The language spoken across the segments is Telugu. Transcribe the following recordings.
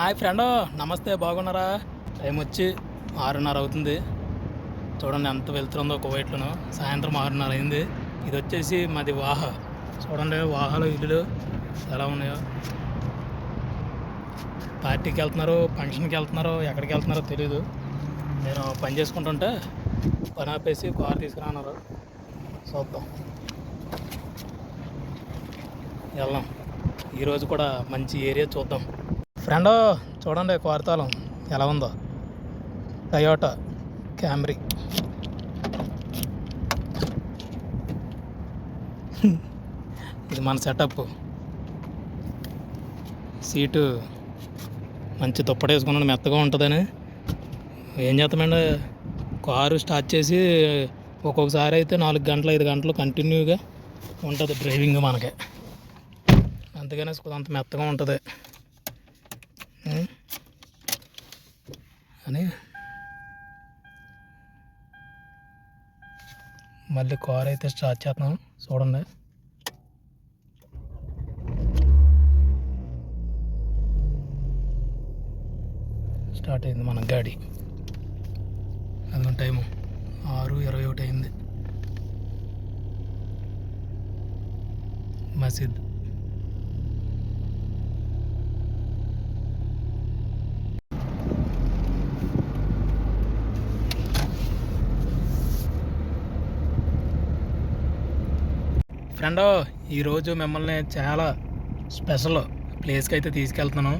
హాయ్ ఫ్రెండ్ నమస్తే బాగున్నారా? టైం వచ్చి ఆరున్నర అవుతుంది. చూడండి ఎంత వెళ్తుందో కువైట్లోనూ. సాయంత్రం ఆరున్నర అయింది. ఇది వచ్చేసి మాది వాహ. చూడండి వాహలో ఇల్లులు ఎలా ఉన్నాయో. పార్టీకి వెళ్తున్నారు ఫంక్షన్కి వెళ్తున్నారో ఎక్కడికి వెళ్తున్నారో తెలియదు నేను పని చేసుకుంటుంటే పని ఆపేసి కార్ తీసుకురాన్నారు. చూద్దాం. వెళ్దాం. ఈరోజు కూడా మంచి ఏరియా చూద్దాం. ఫ్రెండో చూడండి కోరతాలం ఎలా ఉందో. Toyota Camry. ఇది మన సెటప్ సీటు మంచి దుప్పటి వేసుకున్నాను మెత్తగా ఉంటుందని. ఏం చేస్తామండి? కారు స్టార్ట్ చేసి ఒక్కొక్కసారి అయితే నాలుగు గంటలు ఐదు గంటలు కంటిన్యూగా ఉంటుంది డ్రైవింగ్ మనకి. అందుకనే కొంత మెత్తగా ఉంటుంది. అని మళ్ళీ కార్ అయితే స్టార్ట్ చేస్తున్నాం. చూడండి. స్టార్ట్ అయింది మన గాడి. అది టైము ఆరు ఇరవై ఒకటి అయింది. మసీద్. ఫ్రెండ్ ఈరోజు మిమ్మల్ని చాలా స్పెషల్ ప్లేస్కి అయితే తీసుకెళ్తున్నాం.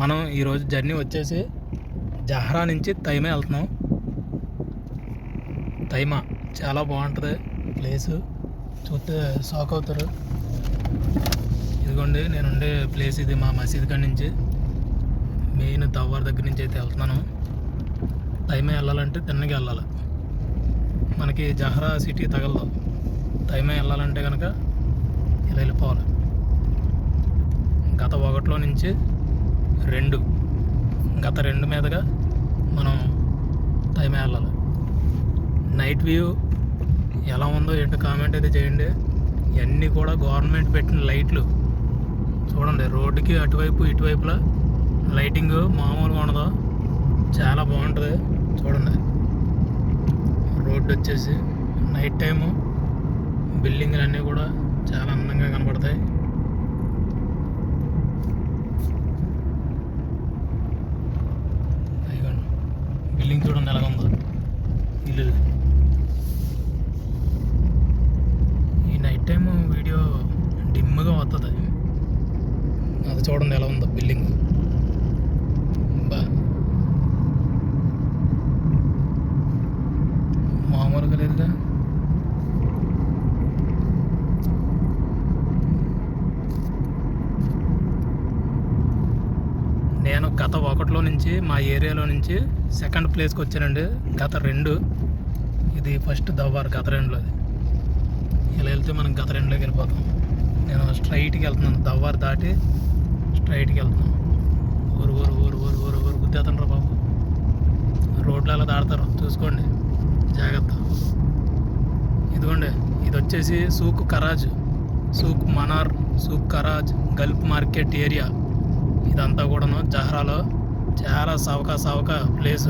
మనం ఈరోజు జర్నీ వచ్చేసి జహ్రా నుంచి తైమా వెళ్తున్నాం. తైమా చాలా బాగుంటుంది ప్లేసు. చూస్తే షాక్ అవుతారు. ఇదిగోండి నేను ఉండే ప్లేస్ ఇది మా మసీద్ కాడి నుంచి. మెయిన్ దవ్వార్ దగ్గర నుంచి అయితే వెళ్తున్నాను. తైమే వెళ్ళాలంటే తిన్నగా వెళ్ళాలి. మనకి జహ్రా సిటీ తగలదు. తైమా వెళ్ళాలంటే కనుక ఇలా వెళ్ళిపోవాలి. గత ఒకటిలో నుంచి రెండు గత రెండు మీదుగా మనం తైమా వెళ్ళాలి. నైట్ వ్యూ ఎలా ఉందో ఏంటో కామెంట్ అయితే చేయండి. ఇవన్నీ కూడా గవర్నమెంట్ పెట్టిన లైట్లు. చూడండి రోడ్డుకి అటువైపు ఇటువైపులా లైటింగ్ మామూలుగా ఉండదు. చాలా బాగుంటుంది. చూడండి. రోడ్డు వచ్చేసి నైట్ టైము బిల్డింగ్లు అన్నీ కూడా చాలా అందంగా కనపడతాయి అదిగోండి బిల్డింగ్ చూడండి ఎలా ఉందో ఇల్లు ఈ నైట్ టైం వీడియో డిమ్గా వస్తుంది అది చూడండి ఎలా ఉందో బిల్డింగ్ బా మామూలుగా లేదుగా నేను గత ఒకటిలో నుంచి మా ఏరియాలో నుంచి సెకండ్ ప్లేస్కి వచ్చానండి. గత రెండు. ఇది ఫస్ట్ దవ్వారు గత రెండులోది ఇలా వెళ్తే మనం గత రెండులోకి వెళ్ళిపోతాం. నేను స్ట్రైట్కి వెళ్తున్నాను. దవ్వారు దాటి స్ట్రైట్కి వెళ్తున్నాను. ఊరు ఊరు ఊరు ఊరు ఊరు ఊరు గుద్దేతండ్రు బాబు. రోడ్లు అలా దాడతారు. చూసుకోండి. జాగ్రత్త. ఇదిగోండి. ఇది వచ్చేసి souk Karaj. Souk Manar souk Karaj Gulf market area. ఇదంతా కూడాను జహరాలో చాలా సవక సవక ప్లేస్.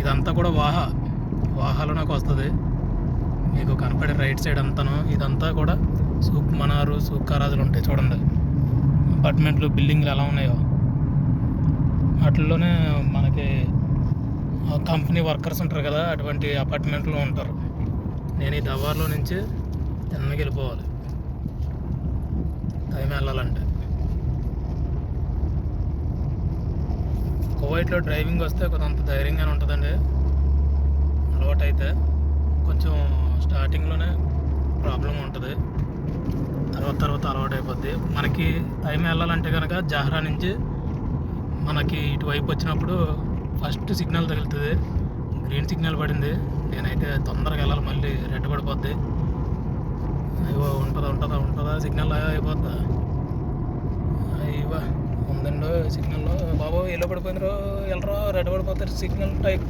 ఇదంతా కూడా వాహా. వాహాలో నాకు వస్తుంది మీకు కనపడే రైట్ సైడ్ అంతాను ఇదంతా కూడా సూక్ మనారు సూక్ కరాజులు ఉంటాయి చూడండి. అపార్ట్మెంట్లు బిల్డింగ్లు ఎలా ఉన్నాయో. వాటిల్లోనే మనకి కంపెనీ వర్కర్స్ ఉంటారు కదా అటువంటి అపార్ట్మెంట్లో ఉంటారు. నేను ఈ దవార్లో నుంచి తిన్నకి వెళ్ళిపోవాలి టైం వెళ్ళాలంటే. కువైట్లో డ్రైవింగ్ వస్తే కొంత ధైర్యంగానే ఉంటుందండి. అలవాటు అయితే కొంచెం స్టార్టింగ్లోనే ప్రాబ్లం ఉంటుంది. తర్వాత తర్వాత అలవాటు అయిపోద్ది మనకి టైం వెళ్ళాలంటే కనుక జహ్రా నుంచి మనకి ఇటువైపు వచ్చినప్పుడు ఫస్ట్ సిగ్నల్ తగులుతుంది. గ్రీన్ సిగ్నల్ పడింది. నేనైతే తొందరగా వెళ్ళాలి. మళ్ళీ రెడ్ పడిపోద్ది. అయ్యో ఉంటుందా ఉంటుందా ఉంటుందా? సిగ్నల్ అయిపోద్దా అయ్యో. ఉందండి సిగ్నల్లో? బాబు ఎల్లో పడిపోయిందిరో వెళ్ళరో రెడ్ పడిపోతారు సిగ్నల్ టైప్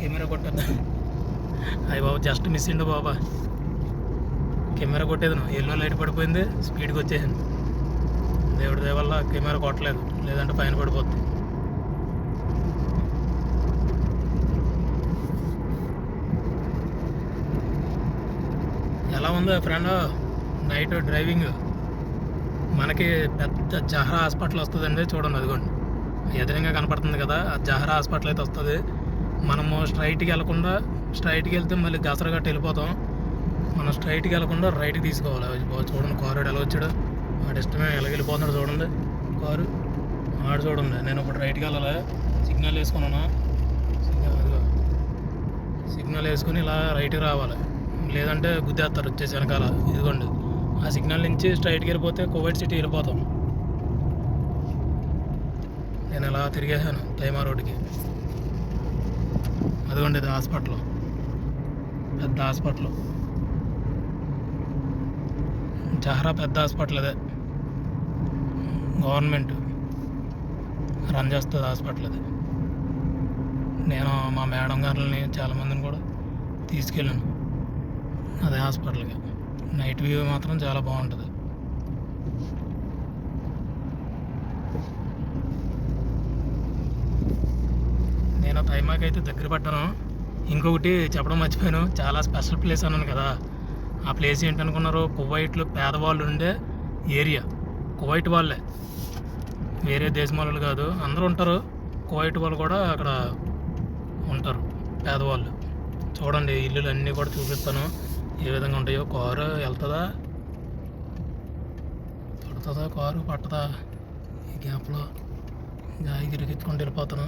కెమెరా కొట్టారు అయ్యి బాబు జస్ట్ మిస్ అయిండు బాబా. కెమెరా కొట్టేది ఎల్లో లైట్ పడిపోయింది స్పీడ్కి వచ్చేసాను దేవుడి దయ వల్ల కెమెరా కొట్టలేదు. లేదంటే పైన పడిపోద్ది. ఎలా ఉందో ఫ్రెండ్? నైట్ డ్రైవింగ్ మనకి పెద్ద జహరా హాస్పిటల్ వస్తుందండి చూడండి అదిగోండి. ఎదురంగా కనపడుతుంది కదా ఆ జహరా హాస్పిటల్ అయితే వస్తుంది. మనము స్ట్రైట్కి వెళ్ళకుండా స్ట్రైట్కి వెళ్తే మళ్ళీ గసరగట్టు వెళ్ళిపోతాం. మనం స్ట్రైట్కి వెళ్ళకుండా రైట్కి తీసుకోవాలి. చూడండి కారు ఎలా వచ్చాడు. వాడు ఇష్టమే ఎలా వెళ్ళిపోతున్నాడు చూడండి. కారు ఆడు చూడండి నేను ఇప్పుడు రైట్కి వెళ్ళాలి? సిగ్నల్ వేసుకున్నాను? సిగ్నల్ సిగ్నల్ వేసుకుని ఇలా రైట్కి రావాలి. లేదంటే గుద్దేస్తారు వచ్చేసి వెనకాల. ఇదిగోండి. ఆ సిగ్నల్ నుంచి స్ట్రైట్కి వెళ్ళిపోతే కోవిడ్ సిటీ వెళ్ళిపోతాం. నేను అలా తిరిగేసాను తైమా రోడ్డుకి. అదిగోండి ఇది హాస్పిటల్. పెద్ద హాస్పిటల్. జహరా పెద్ద హాస్పిటల్ అదే. గవర్నమెంట్ రన్ చేస్తుంది హాస్పిటల్ అది. నేను మా మేడం గారిని చాలామందిని కూడా తీసుకెళ్ళాను అదే హాస్పిటల్కి. నైట్ వ్యూ మాత్రం చాలా బాగుంటుంది. నేను తైమాకి అయితే దగ్గర పడ్డాను. ఇంకొకటి చెప్పడం మర్చిపోయాను. చాలా స్పెషల్ ప్లేస్ అన్నాను కదా. ఆ ప్లేస్ ఏంటనుకున్నారు? కువైట్లో పేదవాళ్ళు ఉండే ఏరియా. కువైట్ వాళ్ళే. వేరే దేశం వాళ్ళు కాదు. అందరూ ఉంటారు. కువైట్ వాళ్ళు కూడా అక్కడ ఉంటారు. పేదవాళ్ళు. చూడండి ఇల్లులు అన్నీ కూడా చూపిస్తాను. ఏ విధంగా ఉంటాయో? కారు వెళ్తుందా? పడుతుందా కారు? పట్టదా? ఈ గ్యాప్లో గాయ గిరికించుకుంటూ వెళ్ళిపోతాను.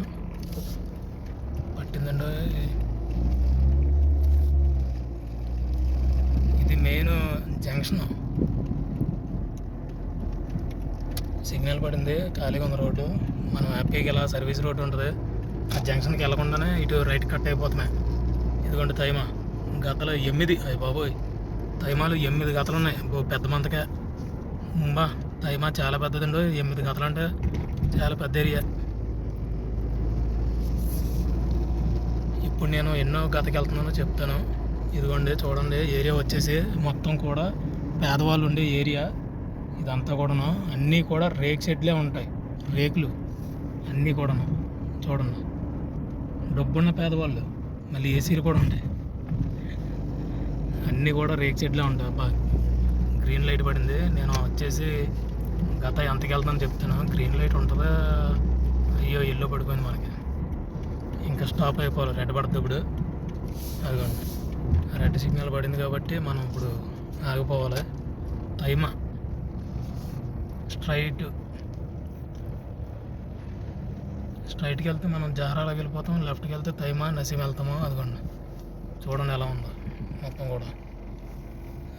పట్టిందండి. ఇది మెయిన్ జంక్షన్. సిగ్నల్ పడింది. ఖాళీగా ఉంది రోడ్డు. మనం హ్యాపీగా ఇలా సర్వీస్ రోడ్డు ఉంటుంది. ఆ జంక్షన్కి వెళ్ళకుండానే ఇటు రైట్ కట్ అయిపోతున్నాయి. ఇదిగోండి తైమా. గతలు ఎనిమిది. అయ్యి బాబోయ్ తైమాలు ఎనిమిది గతలు ఉన్నాయి. పెద్ద మంతకే. బా తైమా చాలా పెద్దదండి. ఎనిమిది గతలు అంటే చాలా పెద్ద ఏరియా. ఇప్పుడు నేను ఎన్నో గతకి వెళ్తున్నానో చెప్తాను. ఇదిగోండి చూడండి. ఏరియా వచ్చేసి మొత్తం కూడా పేదవాళ్ళు ఉండే ఏరియా. ఇదంతా కూడాను అన్నీ కూడా రేక్ షెడ్లే ఉంటాయి. రేకులు అన్నీ కూడాను. చూడండి. డబ్బున్న పేదవాళ్ళు. మళ్ళీ ఏసీలు కూడా ఉంటాయి. అన్నీ కూడా రేక్ చెట్లే ఉంటాయి. అబ్బా గ్రీన్ లైట్ పడింది. నేను వచ్చేసి గత ఎంతకి వెళ్తాను చెప్తాను. గ్రీన్ లైట్ ఉంటుందా? అయ్యో ఎల్లో పడిపోయింది మనకి. ఇంకా స్టాప్ అయిపోవాలి. రెడ్ పడుతుంది ఇప్పుడు. అదిగోండి. రెడ్ సిగ్నల్ పడింది కాబట్టి మనం ఇప్పుడు ఆగిపోవాలి. టైమా స్ట్రైట్ స్ట్రైట్కి వెళ్తే మనం జహరాలకు వెళ్ళిపోతాం. లెఫ్ట్కి వెళ్తే తైమా నసీం వెళ్తాము? అదిగోండి. చూడండి ఎలా ఉందో. మొత్తం కూడా.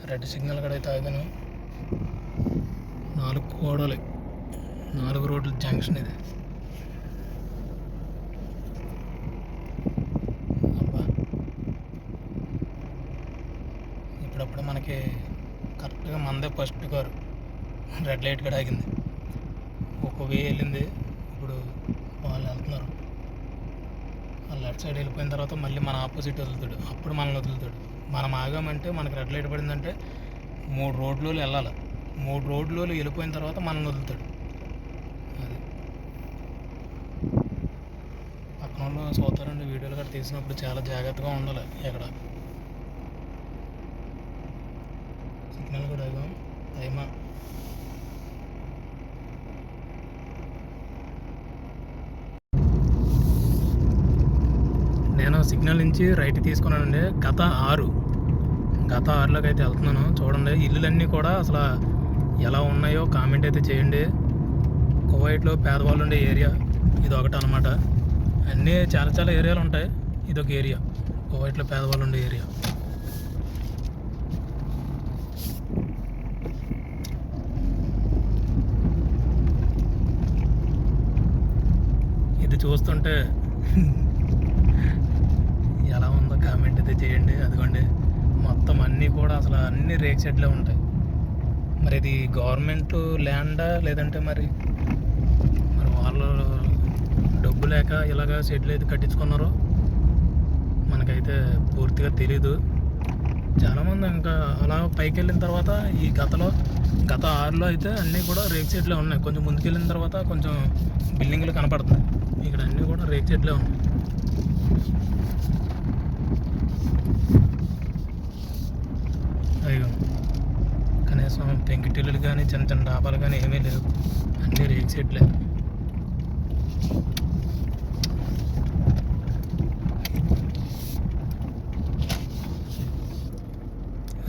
రెడ్ సిగ్నల్ కూడా అయితే ఆగాను నాలుగు కోడలు. నాలుగు రోడ్ల జంక్షన్ ఇది. అబ్బా. ఇప్పుడప్పుడు మనకి కరెక్ట్గా మందే ఫస్ట్ కారు. రెడ్ లైట్ కూడా ఆగింది. ఒక వే వెళ్ళింది. ఇప్పుడు వాళ్ళు వెళ్తున్నారు. వాళ్ళు లెఫ్ట్ సైడ్ వెళ్ళిపోయిన తర్వాత మళ్ళీ మన ఆపోజిట్ వదులుతాడు. అప్పుడు మనల్ని వదులుతాడు. మనం ఆగామంటే మనకి రెడ్ లైట్ పడిందంటే మూడు రోడ్లు వెళ్ళాలి. మూడు రోడ్లు వెళ్ళిపోయిన తర్వాత మనల్ని వదులుతాడు. అది. పక్కన వాళ్ళు చూస్తారండి వీడియోలు కూడా తీసినప్పుడు చాలా జాగ్రత్తగా ఉండాలి ఎక్కడ. సిగ్నల్ కూడా టైమా నేను సిగ్నల్ నుంచి రైట్ తీసుకున్నానండి. గత ఆరు. గత ఆరులోకి అయితే వెళ్తున్నాను. చూడండి ఇల్లులన్నీ కూడా అసలు ఎలా ఉన్నాయో కామెంట్ అయితే చేయండి. కువైట్లో పేదవాళ్ళు ఉండే ఏరియా ఇది ఒకటి అనమాట అన్నీ చాలా చాలా ఏరియాలు ఉంటాయి. ఇది ఒక ఏరియా. కువైట్లో పేదవాళ్ళు ఉండే ఏరియా. ఇది చూస్తుంటే కామెంట్ అయితే చేయండి. అదిగోండి. మొత్తం అన్నీ కూడా అసలు అన్ని రేక్ షెడ్లే ఉంటాయి. మరి ఇది గవర్నమెంట్ ల్యాండా లేదంటే మరి మరి వాళ్ళు డబ్బు లేక ఇలాగ షెడ్లు అయితే కట్టించుకున్నారో మనకైతే పూర్తిగా తెలీదు. చాలామంది ఇంకా అలా పైకి వెళ్ళిన తర్వాత ఈ గతలో గత ఆరులో అయితే అన్నీ కూడా రేక్ షెడ్లే ఉన్నాయి. కొంచెం ముందుకెళ్ళిన తర్వాత కొంచెం బిల్డింగ్లు కనపడుతున్నాయి. ఇక్కడ అన్నీ కూడా రేక్ చెట్లే ఉన్నాయి. అయ్యో. కనీసం పెంకిటిల్లులు కానీ చిన్న చిన్న డాబాలు కానీ ఏమీ లేవు. అన్నీ రేక్ సెట్లే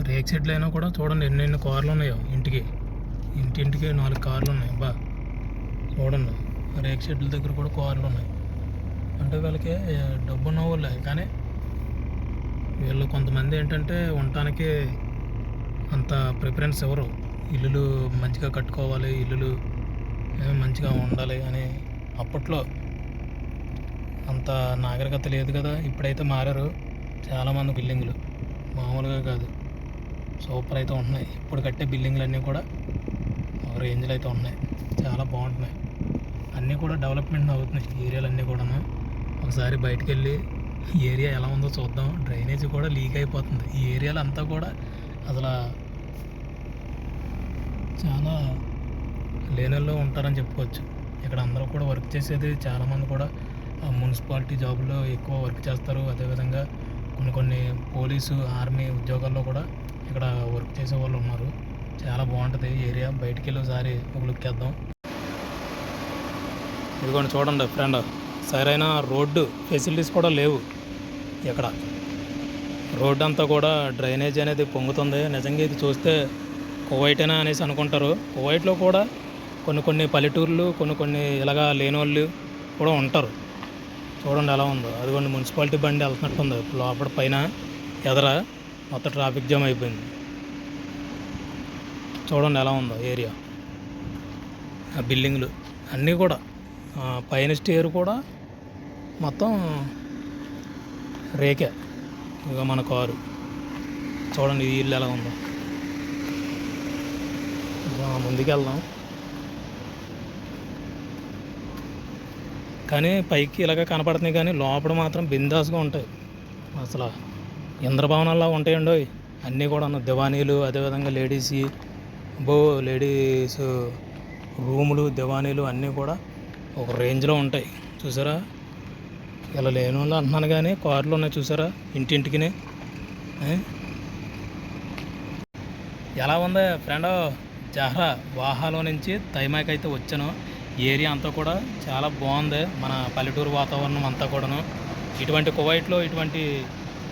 రేక్ షెడ్లు అయినా కూడా చూడండి ఎన్ని ఎన్ని కార్లు ఉన్నాయో ఇంటికి. ఇంటింటికి నాలుగు కార్లు ఉన్నాయి. బా చూడండి. రేక్ షెడ్ల దగ్గర కూడా కార్లు ఉన్నాయి. అంటే వీళ్ళకి డబ్బు ఉన్న వాళ్ళే. కానీ వీళ్ళు కొంతమంది ఏంటంటే ఉండటానికి అంత ప్రిఫరెన్స్ ఎవరు? ఇల్లులు మంచిగా కట్టుకోవాలి ఇల్లులు మంచిగా ఉండాలి అని అప్పట్లో అంత నాగరికత లేదు కదా. ఇప్పుడైతే మారారు చాలామంది బిల్డింగులు. మామూలుగా కాదు. సూపర్ అయితే ఉంటున్నాయి. ఇప్పుడు కట్టే బిల్డింగ్లు అన్నీ కూడా ఒక రేంజ్లో అయితే ఉన్నాయి చాలా బాగుంటున్నాయి. అన్నీ కూడా డెవలప్మెంట్ అవుతున్నాయి. ఏరియాలన్నీ కూడా ఒకసారి బయటికి వెళ్ళి ఈ ఏరియా ఎలా ఉందో చూద్దాం. డ్రైనేజ్ కూడా లీక్ అయిపోతుంది. ఈ ఏరియాలో అంతా కూడా అసలు చాలా లేనల్లో ఉంటారని చెప్పుకోవచ్చు. ఇక్కడ అందరూ కూడా వర్క్ చేసేది చాలామంది కూడా మున్సిపాలిటీ జాబులో ఎక్కువ వర్క్ చేస్తారు. అదేవిధంగా కొన్ని కొన్ని పోలీసు ఆర్మీ ఉద్యోగాల్లో కూడా ఇక్కడ వర్క్ చేసే వాళ్ళు ఉన్నారు. చాలా బాగుంటుంది ఈ ఏరియా. బయటికి వెళ్ళి ఒకసారి ఒక లుక్ వేద్దాం. ఇదిగోండి చూడండి ఫ్రెండ్ సరైన రోడ్డు ఫెసిలిటీస్ కూడా లేవు. ఇక్కడ రోడ్డు అంతా కూడా డ్రైనేజ్ అనేది పొంగుతుంది. నిజంగా ఇది చూస్తే కువైటేనా అనేసి అనుకుంటారు. కువైట్లో కూడా కొన్ని కొన్ని పల్లెటూర్లు కొన్ని కొన్ని ఇలాగా లేని వాళ్ళు కూడా ఉంటారు. చూడండి ఎలా ఉందో. అదిగోండి మున్సిపాలిటీ బండి వెళ్తున్నట్టుంది. లోపల పైన ఎదర మొత్తం ట్రాఫిక్ జామ్ అయిపోయింది. చూడండి ఎలా ఉందో ఏరియా. ఆ బిల్డింగ్లు అన్నీ కూడా పైన స్టేర్ కూడా మొత్తం రేకే. ఇక మన కారు. చూడండి ఇది ఇల్లు ఎలా ఉందో. ముందుకెళ్దాం. కానీ పైకి ఇలాగ కనపడుతున్నాయి కానీ లోపల మాత్రం బిందాస్గా ఉంటాయి. అసలు ఇంద్రభవనంలా ఉంటాయండి అన్నీ కూడా దివానీలు అదేవిధంగా లేడీస్ బో లేడీస్ రూములు దివానీలు అన్నీ కూడా ఒక రేంజ్లో ఉంటాయి. చూసారా? ఇలా లేని వాళ్ళు అంటున్నాను కానీ కార్లు ఉన్నాయి చూసారా? ఇంటింటికినే. ఎలా ఉంది ఫ్రెండ్? జహ్రా వాహాలో నుంచి తైమాకి అయితే వచ్చాను. ఏరియా అంతా కూడా చాలా బాగుంది. మన పల్లెటూరు వాతావరణం అంతా కూడాను. ఇటువంటి కువైట్లో ఇటువంటి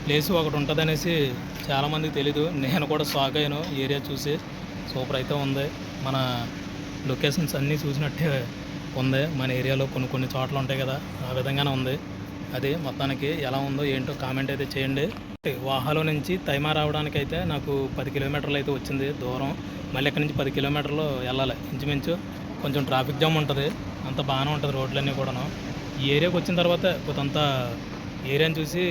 ప్లేస్ ఒకటి ఉంటుంది అనేసి చాలామందికి తెలీదు. నేను కూడా షాక్ అయ్యాను ఏరియా చూసి. సూపర్ అయితే ఉంది. మన లొకేషన్స్ అన్నీ చూసినట్టే ఉంది. మన ఏరియాలో కొన్ని కొన్ని చోట్ల ఉంటాయి కదా. ఆ విధంగానే ఉంది. అది మొత్తానికి ఎలా ఉందో ఏంటో కామెంట్ అయితే చేయండి. వాహాలో నుంచి తైమా రావడానికి అయితే నాకు పది కిలోమీటర్లు అయితే వచ్చింది దూరం. మళ్ళీ ఇక్కడి నుంచి పది కిలోమీటర్లు వెళ్ళాలి. ఇంచుమించు కొంచెం ట్రాఫిక్ జామ్ ఉంటుంది. అంత బాగానే ఉంటుంది రోడ్లన్నీ కూడాను. ఈ ఏరియాకి వచ్చిన తర్వాత కొంత ఏరియాని చూసి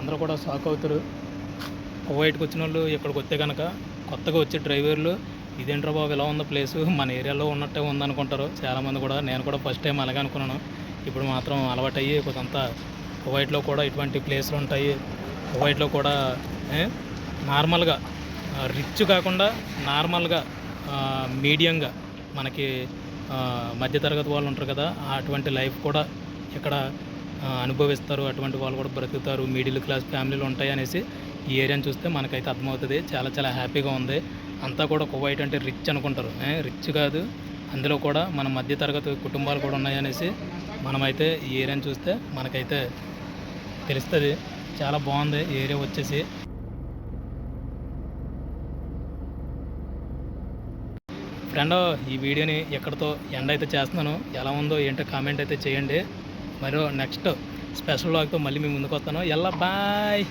అందరూ కూడా షాక్ అవుతారు. కువైట్కి వచ్చిన వాళ్ళు ఇక్కడికి వస్తే కనుక కొత్తగా వచ్చే డ్రైవర్లు ఇదేంట్రా బాబు ఇలా ఉందో ప్లేసు మన ఏరియాలో ఉన్నట్టే ఉందనుకుంటారు. చాలామంది కూడా నేను కూడా ఫస్ట్ టైం అలాగే అనుకున్నాను. ఇప్పుడు మాత్రం అలవాటయ్యి కొంత కువైట్లో కూడా ఇటువంటి ప్లేస్లు ఉంటాయి. కువైట్లో కూడా నార్మల్గా రిచ్ కాకుండా నార్మల్గా మీడియంగా మనకి మధ్యతరగతి వాళ్ళు ఉంటారు కదా అటువంటి లైఫ్ కూడా ఇక్కడ అనుభవిస్తారు. అటువంటి వాళ్ళు కూడా బ్రతుకుతారు. మిడిల్ క్లాస్ ఫ్యామిలీలు ఉంటాయి అనేసి ఈ ఏరియాని చూస్తే మనకైతే అర్థమవుతుంది. చాలా చాలా హ్యాపీగా ఉంది. అంతా కూడా కువైట్ అంటే రిచ్ అనుకుంటారు. రిచ్ కాదు. అందులో కూడా మన మధ్యతరగతి కుటుంబాలు కూడా ఉన్నాయనేసి మనమైతే ఈ ఏరియాని చూస్తే మనకైతే తెలుస్తుంది. చాలా బాగుంది ఏరియా వచ్చేసి. ఫ్రెండ్ ఈ వీడియోని ఎక్కడితో ఎండ్ అయితే చేస్తున్నాను. ఎలా ఉందో ఏంటో కామెంట్ అయితే చేయండి. మరో నెక్స్ట్ స్పెషల్ లాగ్తో మళ్ళీ మీ ముందుకు వస్తాను. ఎల్లా బాయ్!